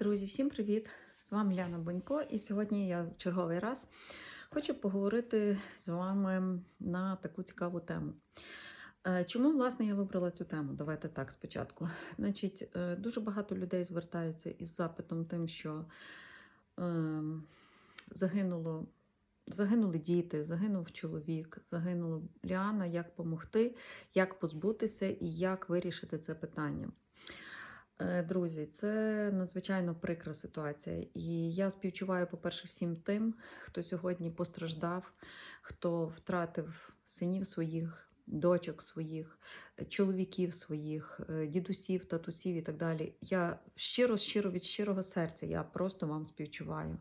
Друзі, всім привіт! З вами Ляна Бонько, і сьогодні я черговий раз хочу поговорити з вами на таку цікаву тему. Е, Чому, власне, я вибрала цю тему? Давайте так спочатку. Значить, е, дуже багато людей звертаються із запитом тим, що е, загинуло. Загинули діти, загинув чоловік, загинула Ліана, як допомогти, як позбутися і як вирішити це питання. Е, Друзі, це надзвичайно прикра ситуація. І я співчуваю, по-перше, всім тим, хто сьогодні постраждав, хто втратив синів своїх, дочок своїх, е, чоловіків своїх, е, дідусів, татусів і так далі. Я щиро, щиро від щирого серця, я просто вам співчуваю.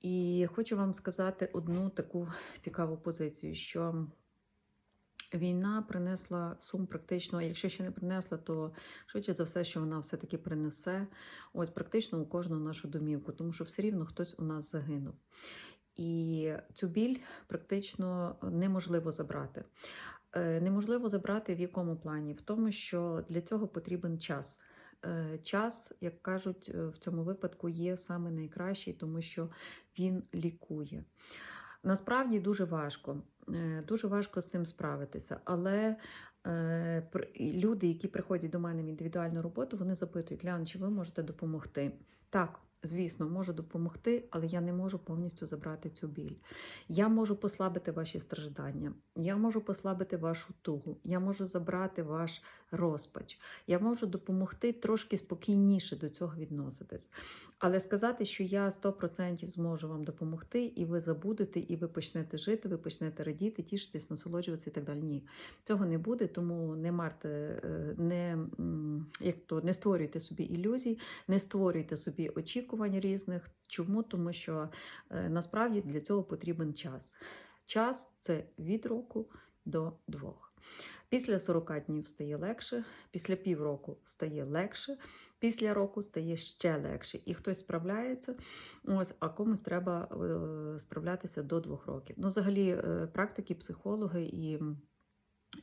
І хочу вам сказати одну таку цікаву позицію, що війна принесла сум практично, якщо ще не принесла, то швидше за все, що вона все-таки принесе ось практично у кожну нашу домівку, тому що все рівно хтось у нас загинув. І цю біль практично неможливо забрати. Е, Неможливо забрати в якому плані? В тому, що для цього потрібен час. Е, Час, як кажуть, е, в цьому випадку є саме найкращий, тому що він лікує. Насправді дуже важко, дуже важко з цим справитися. Але е, люди, які приходять до мене в індивідуальну роботу, вони запитують, Лян, чи ви можете допомогти? Так, звісно, можу допомогти, але я не можу повністю забрати цю біль. Я можу послабити ваші страждання, я можу послабити вашу тугу, я можу забрати ваш розпач, я можу допомогти трошки спокійніше до цього відноситись. Але сказати, що я 100% зможу вам допомогти, і ви забудете, і ви почнете жити, ви почнете радіти, тішитись, насолоджуватися і так далі. Ні, цього не буде, тому не марте, е, не, як то, не створюйте собі ілюзій, не створюйте собі очікувань різних. Чому? Тому що е, насправді для цього потрібен час. Час це від року до двох. Після 40 днів стає легше, після півроку стає легше, після року стає ще легше. І хтось справляється, ось, а комусь треба е, справлятися до двох років. Ну, взагалі, е, практики, психологи і.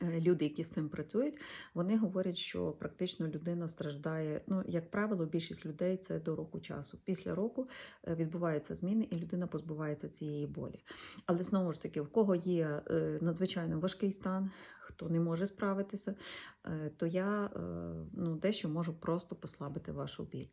Е, Люди, які з цим працюють, вони говорять, що практично людина страждає. Ну, як правило, більшість людей це до року часу. Після року е, відбуваються зміни, і людина позбувається цієї болі. Але знову ж таки, в кого є е, надзвичайно важкий стан, хто не може справитися, то я ну, дещо можу просто послабити вашу біль.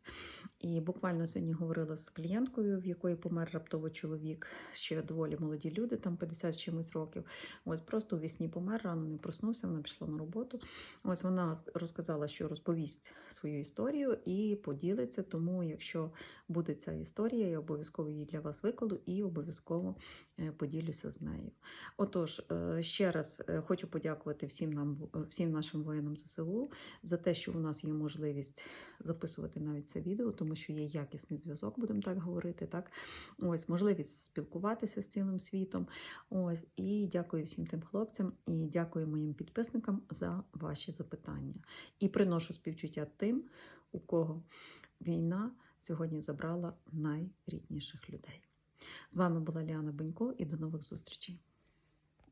І буквально сьогодні говорила з клієнткою, в якої помер раптово чоловік, ще доволі молоді люди, там 50 чимось років. Ось просто у вісні помер, рано не проснувся, вона пішла на роботу. Ось вона розказала, що розповість свою історію і поділиться. Тому, якщо буде ця історія, я обов'язково її для вас викладу і обов'язково е, поділюся з нею. Отож, е, ще раз е, хочу подякувати всім нам, всім нашим воїнам ЗСУ за те, що у нас є можливість записувати навіть це відео, тому що є якісний зв'язок, будемо так говорити. Так, ось можливість спілкуватися з цілим світом. Ось і дякую всім тим хлопцям і дякую моїм підписникам за ваші запитання. І приношу співчуття тим, у кого війна сьогодні забрала найрідніших людей. З вами була Ліана Бенько і до нових зустрічей.